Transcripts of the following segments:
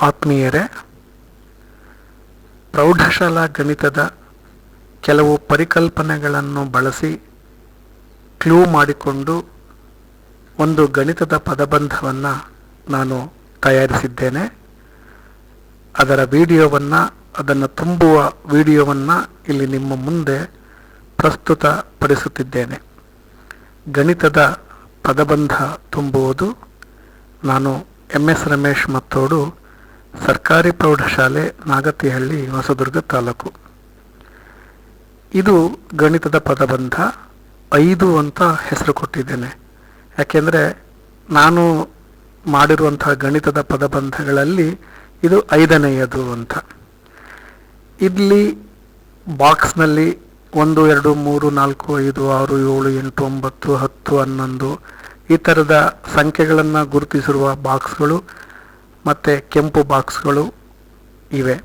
ಆತ್ಮೀಯರೇ, ಪ್ರೌಢಶಾಲಾ ಗಣಿತದ ಕೆಲವು ಪರಿಕಲ್ಪನೆಗಳನ್ನು ಬಳಸಿ ಕ್ಲೂ ಮಾಡಿಕೊಂಡು ಒಂದು ಗಣಿತದ ಪದಬಂಧವನ್ನು ನಾನು ತಯಾರಿಸಿದ್ದೇನೆ. ಅದರ ವಿಡಿಯೋವನ್ನು, ಅದನ್ನು ತುಂಬುವ ವಿಡಿಯೋವನ್ನು ಇಲ್ಲಿ ನಿಮ್ಮ ಮುಂದೆ ಪ್ರಸ್ತುತಪಡಿಸುತ್ತಿದ್ದೇನೆ. ಗಣಿತದ ಪದಬಂಧ ತುಂಬುವುದು, ನಾನು ಎಂ ಎಸ್ ರಮೇಶ್ ಮತ್ತೋಡು ಸರ್ಕಾರಿ ಪ್ರೌಢಶಾಲೆ ನಾಗತಿಹಳ್ಳಿ, ಹೊಸದುರ್ಗ ತಾಲೂಕು. ಇದು ಗಣಿತದ ಪದಬಂಧ ಐದು ಅಂತ ಹೆಸರು ಕೊಟ್ಟಿದ್ದೇನೆ. ಯಾಕೆಂದರೆ ನಾನು ಮಾಡಿರುವಂಥ ಗಣಿತದ ಪದಬಂಧಗಳಲ್ಲಿ ಇದು ಐದನೆಯದು ಅಂತ. ಇಲ್ಲಿ ಬಾಕ್ಸ್ನಲ್ಲಿ ಒಂದು, ಎರಡು, ಮೂರು, ನಾಲ್ಕು, ಐದು, ಆರು, ಏಳು, ಎಂಟು, ಒಂಬತ್ತು, ಹತ್ತು, ಹನ್ನೊಂದು ಈ ಥರದ ಸಂಖ್ಯೆಗಳನ್ನು ಗುರುತಿಸಿರುವ ಬಾಕ್ಸ್ಗಳು ಮತ್ತು ಕೆಂಪು ಬಾಕ್ಸ್ಗಳು ಇವೆ.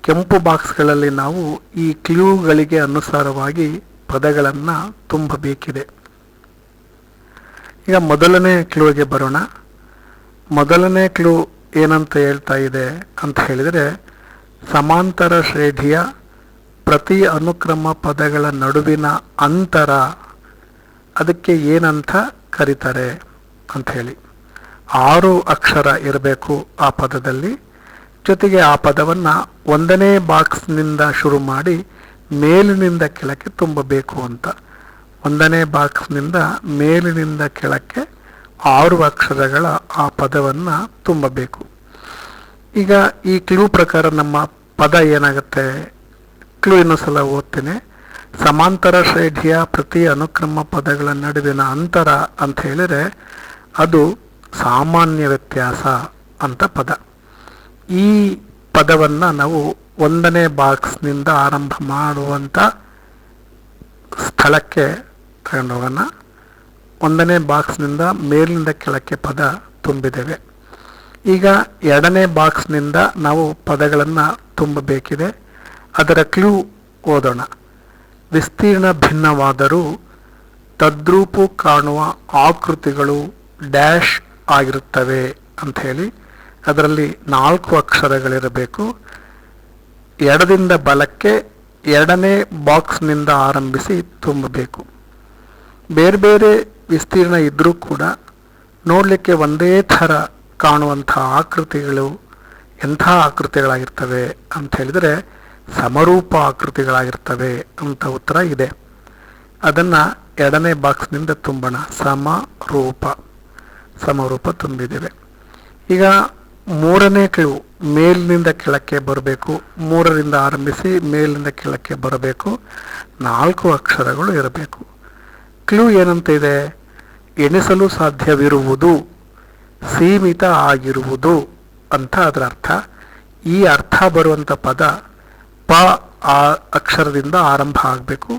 ಕೆಂಪು ಬಾಕ್ಸ್ಗಳಲ್ಲಿ ನಾವು ಈ ಕ್ಲೂಗಳಿಗೆ ಅನುಸಾರವಾಗಿ ಪದಗಳನ್ನು ತುಂಬಬೇಕಿದೆ. ಈಗ ಮೊದಲನೇ ಕ್ಲೂಗೆ ಬರೋಣ. ಮೊದಲನೇ ಕ್ಲೂ ಏನಂತ ಹೇಳ್ತಾ ಇದೆ ಅಂತ ಹೇಳಿದರೆ, ಸಮಾಂತರ ಶ್ರೇಢಿಯ ಪ್ರತಿ ಅನುಕ್ರಮ ಪದಗಳ ನಡುವಿನ ಅಂತರ ಅದಕ್ಕೆ ಏನಂತ ಕರೀತಾರೆ ಅಂತ ಹೇಳಿ. ಆರು ಅಕ್ಷರ ಇರಬೇಕು ಆ ಪದದಲ್ಲಿ. ಜೊತೆಗೆ ಆ ಪದವನ್ನು ಒಂದನೇ ಬಾಕ್ಸ್ನಿಂದ ಶುರು ಮಾಡಿ ಮೇಲಿನಿಂದ ಕೆಳಕ್ಕೆ ತುಂಬಬೇಕು ಅಂತ. ಒಂದನೇ ಬಾಕ್ಸ್ನಿಂದ ಮೇಲಿನಿಂದ ಕೆಳಕ್ಕೆ ಆರು ಅಕ್ಷರಗಳ ಆ ಪದವನ್ನು ತುಂಬಬೇಕು. ಈಗ ಈ ಕ್ಲೂ ಪ್ರಕಾರ ನಮ್ಮ ಪದ ಏನಾಗುತ್ತೆ? ಕ್ಲೂ ಇನ್ನೊಂದ್ಸಲ ಓದ್ತೇನೆ. ಸಮಾಂತರ ಶ್ರೇಢಿಯ ಪ್ರತಿ ಅನುಕ್ರಮ ಪದಗಳ ನಡುವಿನ ಅಂತರ ಅಂತ ಹೇಳಿದರೆ ಅದು ಸಾಮಾನ್ಯ ವ್ಯತ್ಯಾಸ ಅಂತ ಪದ. ಈ ಪದವನ್ನು ನಾವು ಒಂದನೇ ಬಾಕ್ಸ್ನಿಂದ ಆರಂಭ ಮಾಡುವಂಥ ಸ್ಥಳಕ್ಕೆ ತಗೊಂಡೋಗೋಣ. ಒಂದನೇ ಬಾಕ್ಸ್ನಿಂದ ಮೇಲಿನಿಂದ ಕೆಳಕ್ಕೆ ಪದ ತುಂಬಿದ್ದೇವೆ. ಈಗ ಎರಡನೇ ಬಾಕ್ಸ್ನಿಂದ ನಾವು ಪದಗಳನ್ನು ತುಂಬಬೇಕಿದೆ. ಅದರ ಕ್ಲೂ ಓದೋಣ. ವಿಸ್ತೀರ್ಣ ಭಿನ್ನವಾದರೂ ತದ್ರೂಪು ಕಾಣುವ ಆಕೃತಿಗಳು ಡ್ಯಾಶ್ ಆಗಿರುತ್ತವೆ ಅಂತ ಹೇಳಿ ಅದರಲ್ಲಿ ನಾಲ್ಕು ಅಕ್ಷರಗಳಿರಬೇಕು. ಎಡದಿಂದ ಬಲಕ್ಕೆ ಎರಡನೇ ಬಾಕ್ಸ್ನಿಂದ ಆರಂಭಿಸಿ ತುಂಬಬೇಕು. ಬೇರೆ ಬೇರೆ ವಿಸ್ತೀರ್ಣ ಇದ್ದರೂ ಕೂಡ ನೋಡಲಿಕ್ಕೆ ಒಂದೇ ಥರ ಕಾಣುವಂಥ ಆಕೃತಿಗಳು ಎಂಥ ಆಕೃತಿಗಳಾಗಿರ್ತವೆ ಅಂತ ಹೇಳಿದರೆ ಸಮರೂಪ ಆಕೃತಿಗಳಾಗಿರ್ತವೆ ಅಂತ ಉತ್ತರ ಇದೆ. ಅದನ್ನು ಎರಡನೇ ಬಾಕ್ಸ್ನಿಂದ ತುಂಬೋಣ. ಸಮರೂಪ. ಸಮರೂಪ ತುಂಬಿದ್ದೇವೆ ಈಗ ಮೂರನೇ ಕ್ಲೂ ಮೇಲಿನಿಂದ ಕೆಳಕ್ಕೆ ಬರಬೇಕು, ಮೂರರಿಂದ ಆರಂಭಿಸಿ ಮೇಲಿನಿಂದ ಕೆಳಕ್ಕೆ ಬರಬೇಕು, ನಾಲ್ಕು ಅಕ್ಷರಗಳು ಇರಬೇಕು. ಕ್ಲೂ ಏನಂತ ಇದೆ ಎಣಿಸಲು ಸಾಧ್ಯವಿರುವುದು, ಸೀಮಿತ ಆಗಿರುವುದು ಅಂತ ಅದರ ಅರ್ಥ. ಈ ಅರ್ಥ ಬರುವಂಥ ಪದ ಪ, ಆ ಅಕ್ಷರದಿಂದ ಆರಂಭ ಆಗಬೇಕು,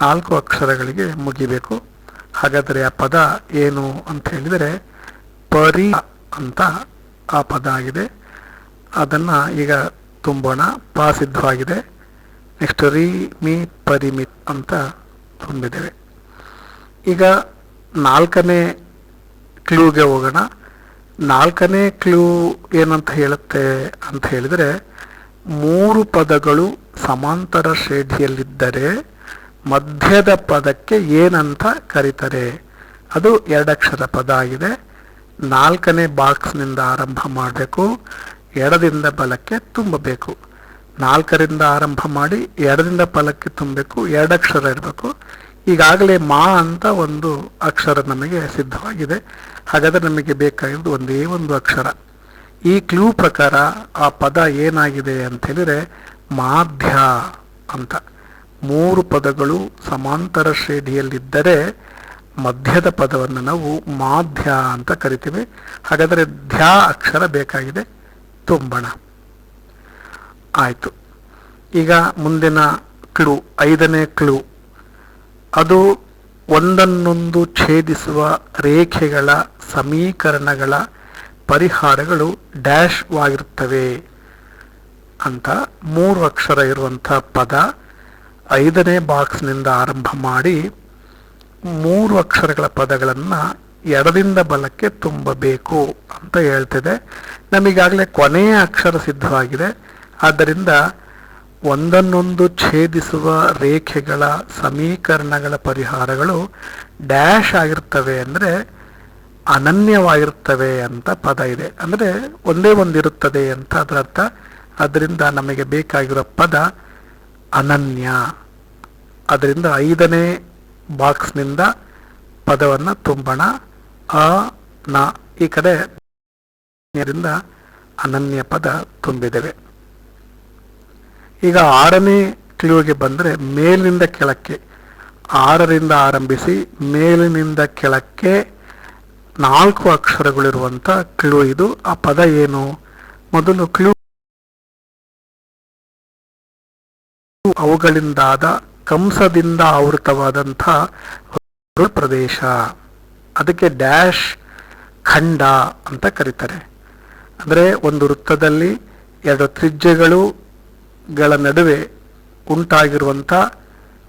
ನಾಲ್ಕು ಅಕ್ಷರಗಳಿಗೆ ಮುಗಿಬೇಕು. ಹಾಗಾದರೆ ಆ ಪದ ಏನು ಅಂತ ಹೇಳಿದರೆ ಪರಿ ಅಂತ ಆ ಪದ ಆಗಿದೆ. ಅದನ್ನು ಈಗ ತುಂಬೋಣ. ಪ ಸಿದ್ಧವಾಗಿದೆ. ನೆಕ್ಸ್ಟ್ ರೀ, ಮಿ ಪರಿಮಿತ್ ಅಂತ ತುಂಬಿದ್ದೇವೆ. ಈಗ ನಾಲ್ಕನೇ ಕ್ಲೂಗೆ ಹೋಗೋಣ. ನಾಲ್ಕನೇ ಕ್ಲೂ ಏನಂತ ಹೇಳುತ್ತೆ ಅಂತ ಹೇಳಿದರೆ ಮೂರು ಪದಗಳು ಸಮಾಂತರ ಶ್ರೇಣಿಯಲ್ಲಿದ್ದರೆ ಮಧ್ಯದ ಪದಕ್ಕೆ ಏನಂತ ಕರೀತಾರೆ. ಅದು ಎರಡಕ್ಷರ ಪದ ಆಗಿದೆ. ನಾಲ್ಕನೇ ಬಾಕ್ಸ್ನಿಂದ ಆರಂಭ ಮಾಡಬೇಕು. ಎಡದಿಂದ ಬಲಕ್ಕೆ ತುಂಬಬೇಕು. ನಾಲ್ಕರಿಂದ ಆರಂಭ ಮಾಡಿ ಎಡದಿಂದ ಬಲಕ್ಕೆ ತುಂಬಬೇಕು. ಎರಡಕ್ಷರ ಇರಬೇಕು. ಈಗಾಗಲೇ ಮಾ ಅಂತ ಒಂದು ಅಕ್ಷರ ನಮಗೆ ಸಿದ್ಧವಾಗಿದೆ. ಹಾಗಾದರೆ ನಮಗೆ ಬೇಕಾಗಿರೋದು ಒಂದೇ ಒಂದು ಅಕ್ಷರ. ಈ ಕ್ಲೂ ಪ್ರಕಾರ ಆ ಪದ ಏನಾಗಿದೆ ಅಂತ ಹೇಳಿದರೆ, ಮಾಧ್ಯ ಅಂತ. ಮೂರು ಪದಗಳು ಸಮಾಂತರ ಶ್ರೇಣಿಯಲ್ಲಿದ್ದರೆ ಮಧ್ಯದ ಪದವನ್ನು ನಾವು ಮಾಧ್ಯ ಅಂತ ಕರಿತೀವಿ. ಹಾಗಾದರೆ ಧ್ಯ ಅಕ್ಷರ ಬೇಕಾಗಿದೆ. ತುಂಬಣ. ಆಯಿತು. ಈಗ ಮುಂದಿನ ಕ್ಲೂ, ಐದನೇ ಕ್ಲೂ. ಅದು ಒಂದನ್ನೊಂದು ಛೇದಿಸುವ ರೇಖೆಗಳ ಸಮೀಕರಣಗಳ ಪರಿಹಾರಗಳು ಡ್ಯಾಶ್ ವಾಗಿರುತ್ತವೆ ಅಂತ ಮೂರು ಅಕ್ಷರ ಇರುವಂಥ ಪದ ಐದನೇ ಬಾಕ್ಸ್ನಿಂದ ಆರಂಭ ಮಾಡಿ ಮೂರು ಅಕ್ಷರಗಳ ಪದಗಳನ್ನು ಎಡದಿಂದ ಬಲಕ್ಕೆ ತುಂಬಬೇಕು ಅಂತ ಹೇಳ್ತಿದೆ. ನಮಗಾಗಲೇ ಕೊನೆಯ ಅಕ್ಷರ ಸಿದ್ಧವಾಗಿದೆ. ಆದ್ದರಿಂದ ಒಂದನ್ನೊಂದು ಛೇದಿಸುವ ರೇಖೆಗಳ ಸಮೀಕರಣಗಳ ಪರಿಹಾರಗಳು ಡ್ಯಾಶ್ ಆಗಿರ್ತವೆ ಅಂದರೆ ಅನನ್ಯವಾಗಿರ್ತವೆ ಅಂತ ಪದ ಇದೆ. ಅಂದರೆ ಒಂದೇ ಒಂದಿರುತ್ತದೆ ಅಂತ ಅದರ ಅರ್ಥ ಅದರಿಂದ ನಮಗೆ ಬೇಕಾಗಿರೋ ಪದ ಅನನ್ಯ. ಅದರಿಂದ ಐದನೇ ಬಾಕ್ಸ್ನಿಂದ ಪದವನ್ನು ತುಂಬೋಣ. ಅ, ನ, ಈ ಕಡೆ ಅನನ್ಯ ಪದ ತುಂಬಿದ್ದೇವೆ ಈಗ ಆರನೇ ಕ್ಲೂಗೆ ಬಂದರೆ ಮೇಲಿನಿಂದ ಕೆಳಕ್ಕೆ, ಆರರಿಂದ ಆರಂಭಿಸಿ ಮೇಲಿನಿಂದ ಕೆಳಕ್ಕೆ ನಾಲ್ಕು ಅಕ್ಷರಗಳಿರುವಂಥ ಕ್ಲೂ ಇದು. ಆ ಪದ ಏನು? ಮೊದಲು ಕ್ಲೂ ಅವುಗಳಿಂದಾದ ಕಂಸದಿಂದ ಆವೃತವಾದಂಥ ಪ್ರದೇಶ. ಅದಕ್ಕೆ ಡ್ಯಾಶ್ ಖಂಡ ಅಂತ ಕರೀತಾರೆ. ಅಂದರೆ ಒಂದು ವೃತ್ತದಲ್ಲಿ ಎರಡು ತ್ರಿಜ್ಯಗಳು ಗಳ ನಡುವೆ ಉಂಟಾಗಿರುವಂಥ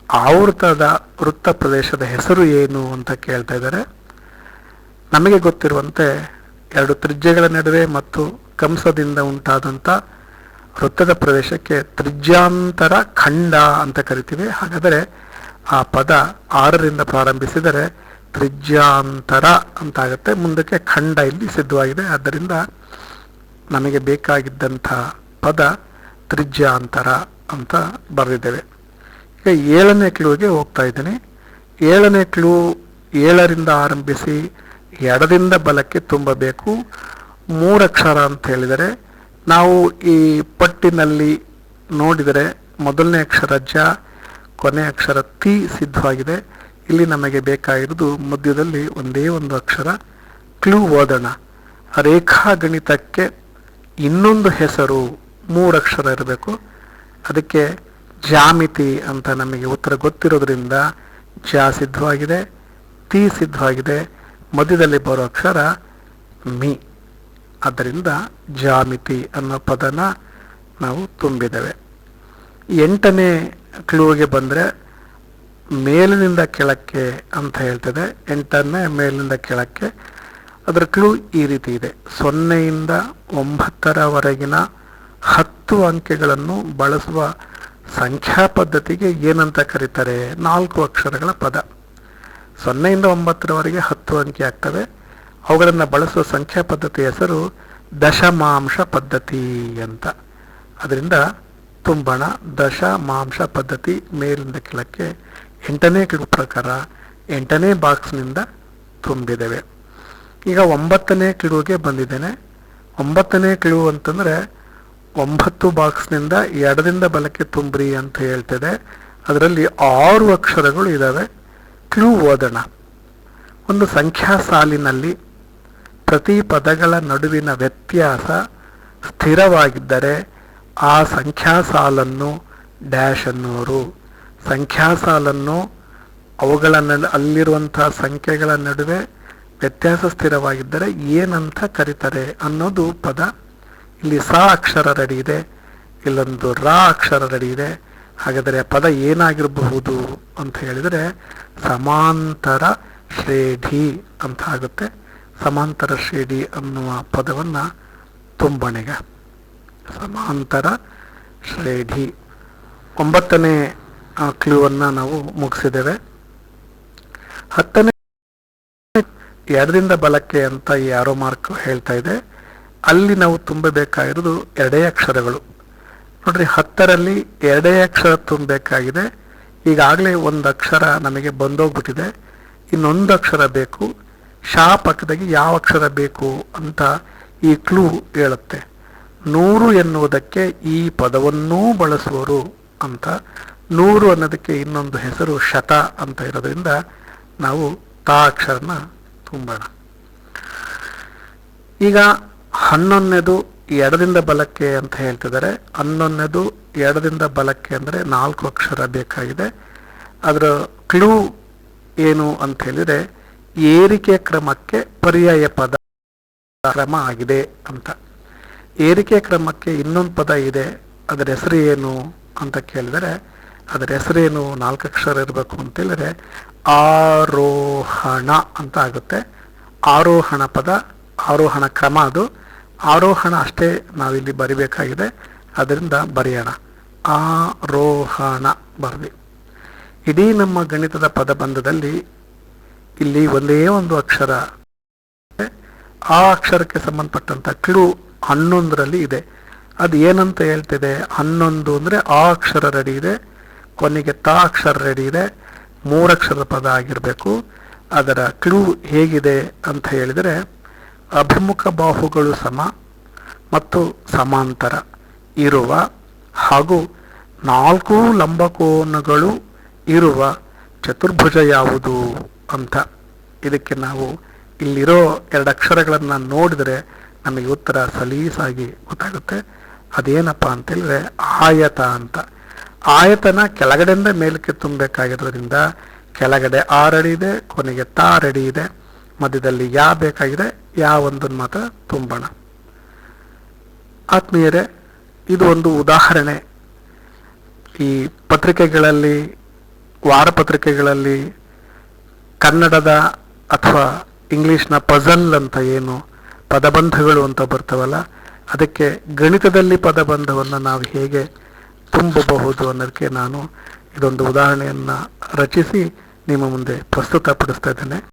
ಆವೃತದ ವೃತ್ತ ಪ್ರದೇಶದ ಹೆಸರು ಏನು ಅಂತ ಕೇಳ್ತಾ ಇದ್ದಾರೆ. ನಮಗೆ ಗೊತ್ತಿರುವಂತೆ ಎರಡು ತ್ರಿಜ್ಯಗಳ ನಡುವೆ ಮತ್ತು ಕಂಸದಿಂದ ಉಂಟಾದಂಥ ವೃತ್ತದ ಪ್ರದೇಶಕ್ಕೆ ತ್ರಿಜ್ಯಾಂತರ ಖಂಡ ಅಂತ ಕರಿತೀವಿ. ಹಾಗಾದರೆ ಆ ಪದ ಆರರಿಂದ ಪ್ರಾರಂಭಿಸಿದರೆ ತ್ರಿಜ್ಯಾಂತರ ಅಂತಾಗುತ್ತೆ. ಮುಂದಕ್ಕೆ ಖಂಡ ಇಲ್ಲಿ ಸಿದ್ಧವಾಗಿದೆ. ಆದ್ದರಿಂದ ನಮಗೆ ಬೇಕಾಗಿದ್ದಂಥ ಪದ ತ್ರಿಜ್ಯಾಂತರ ಅಂತ ಬರೆದಿದ್ದೇವೆ. ಈಗ ಏಳನೇ ಕ್ಲೂಗೆ ಹೋಗ್ತಾ ಇದ್ದೀನಿ. ಏಳನೇ ಕ್ಲೂ ಏಳರಿಂದ ಆರಂಭಿಸಿ ಎಡದಿಂದ ಬಲಕ್ಕೆ ತುಂಬಬೇಕು. ಮೂರಕ್ಷರ ಅಂತ ಹೇಳಿದರೆ ನಾವು ಈ ಪಟ್ಟಿನಲ್ಲಿ ನೋಡಿದರೆ ಮೊದಲನೇ ಅಕ್ಷರ ಜ, ಕೊನೆ ಅಕ್ಷರ ತಿ ಸಿದ್ಧವಾಗಿದೆ. ಇಲ್ಲಿ ನಮಗೆ ಬೇಕಾಗಿರುವುದು ಮಧ್ಯದಲ್ಲಿ ಒಂದೇ ಒಂದು ಅಕ್ಷರ, ಕ್ಲೂ ಓದೋಣ ರೇಖಾಗಣಿತಕ್ಕೆ ಇನ್ನೊಂದು ಹೆಸರು, ಮೂರು ಅಕ್ಷರ ಇರಬೇಕು. ಅದಕ್ಕೆ ಜಾಮಿತಿ ಅಂತ ನಮಗೆ ಉತ್ತರ ಗೊತ್ತಿರೋದ್ರಿಂದ ಜ ಸಿದ್ಧವಾಗಿದೆ, ತಿ ಸಿದ್ಧವಾಗಿದೆ. ಮಧ್ಯದಲ್ಲಿ ಬರೋ ಅಕ್ಷರ ಮಿ. ಆದ್ದರಿಂದ ಜಾಮಿತಿ ಅನ್ನೋ ಪದನ ನಾವು ತುಂಬಿದ್ದೇವೆ. ಎಂಟನೇ ಕ್ಲೂಗೆ ಬಂದರೆ ಮೇಲಿನಿಂದ ಕೆಳಕ್ಕೆ ಅಂತ ಹೇಳ್ತದೆ. ಎಂಟನೇ ಮೇಲಿನಿಂದ ಕೆಳಕ್ಕೆ ಅದರ ಕ್ಲೂ ಈ ರೀತಿ ಇದೆ. ಸೊನ್ನೆಯಿಂದ ಒಂಬತ್ತರವರೆಗಿನ ಹತ್ತು ಅಂಕೆಗಳನ್ನು ಬಳಸುವ ಸಂಖ್ಯಾ ಪದ್ಧತಿಗೆ ಏನಂತ ಕರೀತಾರೆ? ನಾಲ್ಕು ಅಕ್ಷರಗಳ ಪದ. ಸೊನ್ನೆಯಿಂದ ಒಂಬತ್ತರವರೆಗೆ ಹತ್ತು ಅಂಕೆ ಆಗ್ತವೆ. ಅವುಗಳನ್ನು ಬಳಸುವ ಸಂಖ್ಯಾ ಪದ್ಧತಿ ಹೆಸರು ದಶಮಾಂಶ ಪದ್ಧತಿ ಅಂತ. ಅದರಿಂದ ತುಂಬಣ, ದಶಮಾಂಶ ಪದ್ಧತಿ ಮೇಲಿಂದ ಕೆಳಕ್ಕೆ ಎಂಟನೇ ಕಿಡು ಪ್ರಕಾರ ಎಂಟನೇ ಬಾಕ್ಸ್ನಿಂದ ತುಂಬಿದ್ದೇವೆ ಈಗ ಒಂಬತ್ತನೇ ಕಿಡುವಿಗೆ ಬಂದಿದ್ದೇನೆ. ಒಂಬತ್ತನೇ ಕಿಡು ಅಂತಂದರೆ ಒಂಬತ್ತು ಬಾಕ್ಸ್ನಿಂದ ಎರಡರಿಂದ ಬಲಕ್ಕೆ ತುಂಬ್ರಿ ಅಂತ ಹೇಳ್ತಿದೆ. ಅದರಲ್ಲಿ ಆರು ಅಕ್ಷರಗಳು ಇದ್ದಾವೆ ಕ್ಲೂ ಓದೋಣ. ಒಂದು ಸಂಖ್ಯಾ ಸಾಲಿನಲ್ಲಿ ಪ್ರತಿ ಪದಗಳ ನಡುವಿನ ವ್ಯತ್ಯಾಸ ಸ್ಥಿರವಾಗಿದ್ದರೆ ಆ ಸಂಖ್ಯಾ ಸಾಲನ್ನು ಡ್ಯಾಶ್ ಅನ್ನೋರು ಸಂಖ್ಯಾ ಸಾಲನ್ನು ಅವುಗಳ ನಡು, ಅಲ್ಲಿರುವಂತಹ ಸಂಖ್ಯೆಗಳ ನಡುವೆ ವ್ಯತ್ಯಾಸ ಸ್ಥಿರವಾಗಿದ್ದರೆ ಏನಂತ ಕರೀತಾರೆ ಅನ್ನೋದು ಪದ. ಇಲ್ಲಿ ಸ ಅಕ್ಷರ ರೆಡಿ ಇದೆ, ಇಲ್ಲೊಂದು ರ ಅಕ್ಷರ ರೆಡಿ ಇದೆ. ಹಾಗಾದರೆ ಪದ ಏನಾಗಿರಬಹುದು ಅಂತ ಹೇಳಿದರೆ ಸಮಾಂತರ ಶ್ರೇಢಿ ಅಂತ ಆಗುತ್ತೆ. ಸಮಾಂತರ ಶ್ರೇಡಿ ಅನ್ನುವ ಪದವನ್ನು ತುಂಬಣೆಗ. ಸಮಾಂತರ ಶ್ರೇಢಿ ಒಂಬತ್ತನೇ ಕ್ಲೂವನ್ನು ನಾವು ಮುಗಿಸಿದ್ದೇವೆ. ಹತ್ತನೇ, ಎರಡರಿಂದ ಬಲಕ್ಕೆ ಅಂತ ಈ ಆರೋ ಮಾರ್ಕ್ ಹೇಳ್ತಾ ಇದೆ. ಅಲ್ಲಿ ನಾವು ತುಂಬಬೇಕಾಗಿರೋದು ಎರಡೇ ಅಕ್ಷರಗಳು. ನೋಡ್ರಿ, ಹತ್ತರಲ್ಲಿ ಎರಡೇ ಅಕ್ಷರ ತುಂಬಬೇಕಾಗಿದೆ. ಈಗಾಗಲೇ ಒಂದು ಅಕ್ಷರ ನಮಗೆ ಬಂದೋಗ್ಬಿಟ್ಟಿದೆ. ಇನ್ನೊಂದು ಅಕ್ಷರ ಬೇಕು. ಶಾ ಪಕ್ಕದಾಗಿ ಯಾವ ಅಕ್ಷರ ಬೇಕು ಅಂತ ಈ ಕ್ಲೂ ಹೇಳುತ್ತೆ. ನೂರು ಎನ್ನುವುದಕ್ಕೆ ಈ ಪದವನ್ನೂ ಬಳಸುವರು ಅಂತ. ನೂರು ಅನ್ನೋದಕ್ಕೆ ಇನ್ನೊಂದು ಹೆಸರು ಶತ ಅಂತ ಇರೋದ್ರಿಂದ ನಾವು ತಾ ಅಕ್ಷರನ ತುಂಬೋಣ. ಈಗ ಹನ್ನೊಂದನೇದು ಎಡದಿಂದ ಬಲಕ್ಕೆ ಅಂತ ಹೇಳ್ತಿದ್ದಾರೆ. ಹನ್ನೊಂದನೇದು ಎಡದಿಂದ ಬಲಕ್ಕೆ ಅಂದರೆ ನಾಲ್ಕು ಅಕ್ಷರ ಬೇಕಾಗಿದೆ. ಅದರ ಕ್ಲೂ ಏನು ಅಂತ ಹೇಳಿದರೆ ಏರಿಕೆ ಕ್ರಮಕ್ಕೆ ಪರ್ಯಾಯ ಪದ ಕ್ರಮ ಆಗಿದೆ ಅಂತ. ಏರಿಕೆ ಕ್ರಮಕ್ಕೆ ಇನ್ನೊಂದು ಪದ ಇದೆ, ಅದರ ಹೆಸರು ಏನು ಅಂತ ಕೇಳಿದರೆ, ಅದರ ಹೆಸರೇನು ನಾಲ್ಕು ಅಕ್ಷರ ಇರಬೇಕು ಅಂತ ಹೇಳಿದ್ರೆ ಆರೋಹಣ ಅಂತ ಆಗುತ್ತೆ. ಆರೋಹಣ ಪದ, ಆರೋಹಣ ಕ್ರಮ ಅದು. ಆರೋಹಣ ಅಷ್ಟೇ ನಾವಿಲ್ಲಿ ಬರಿಬೇಕಾಗಿದೆ. ಅದರಿಂದ ಬರೆಯೋಣ. ಆರೋಹಣ ಬರಲಿ ಇಡೀ ನಮ್ಮ ಗಣಿತದ ಪದಬಂಧದಲ್ಲಿ ಇಲ್ಲಿ ಒಂದೇ ಒಂದು ಅಕ್ಷರ. ಆ ಅಕ್ಷರಕ್ಕೆ ಸಂಬಂಧಪಟ್ಟಂತ ಕಿಳು ಹನ್ನೊಂದರಲ್ಲಿ ಇದೆ. ಅದು ಏನಂತ ಹೇಳ್ತಿದೆ? ಹನ್ನೊಂದು ಅಂದ್ರೆ ಆ ಅಕ್ಷರ ರೆಡಿ ಇದೆ. ಕೊನೆಗೆ ತಾ ಅಕ್ಷರ ರೆಡಿ ಇದೆ. ಮೂರಕ್ಷರದ ಪದ ಆಗಿರಬೇಕು. ಅದರ ಕಿಳು ಹೇಗಿದೆ ಅಂತ ಹೇಳಿದರೆ, ಅಭಿಮುಖ ಬಾಹುಗಳು ಸಮ ಮತ್ತು ಸಮಾಂತರ ಇರುವ ಹಾಗೂ ನಾಲ್ಕು ಲಂಬಕೋನಗಳು ಇರುವ ಚತುರ್ಭುಜ ಯಾವುದು? ಅಂತ ಇದಕ್ಕೆ ನಾವು ಇಲ್ಲಿರೋ ಎರಡು ಅಕ್ಷರಗಳನ್ನು ನೋಡಿದರೆ ನಮಗೆ ಉತ್ತರ ಸಲೀಸಾಗಿ ಗೊತ್ತಾಗುತ್ತೆ. ಅದೇನಪ್ಪ ಅಂತೇಳಿದ್ರೆ ಆಯತ ಅಂತ. ಆಯತನ ಕೆಳಗಡೆಯಿಂದ ಮೇಲಕ್ಕೆ ತುಂಬಬೇಕಾಗಿರೋದ್ರಿಂದ ಕೆಳಗಡೆ ಆರಡಿ ಇದೆ, ಕೊನೆಗೆ ತಾರಡಿ ಇದೆ, ಮಧ್ಯದಲ್ಲಿ ಯಾ ಬೇಕಾಗಿದೆ, ಯಾ ಒಂದನ್ನು ಮಾತ್ರ ತುಂಬೋಣ. ಆತ್ಮೀಯರೇ, ಇದು ಒಂದು ಉದಾಹರಣೆ. ಈ ಪತ್ರಿಕೆಗಳಲ್ಲಿ, ವಾರಪತ್ರಿಕೆಗಳಲ್ಲಿ ಕನ್ನಡದ ಅಥವಾ ಇಂಗ್ಲೀಷ್ನ ಪಜಲ್ ಅಂತ ಏನು ಪದಬಂಧಗಳು ಅಂತ ಬರ್ತವಲ್ಲ, ಅದಕ್ಕೆ ಗಣಿತದಲ್ಲಿ ಪದಬಂಧವನ್ನು ನಾವು ಹೇಗೆ ತುಂಬಬಹುದು ಅನ್ನೋದಕ್ಕೆ ನಾನು ಇದೊಂದು ಉದಾಹರಣೆಯನ್ನು ರಚಿಸಿ ನಿಮ್ಮ ಮುಂದೆ ಪ್ರಸ್ತುತಪಡಿಸ್ತಾ ಇದ್ದೇನೆ.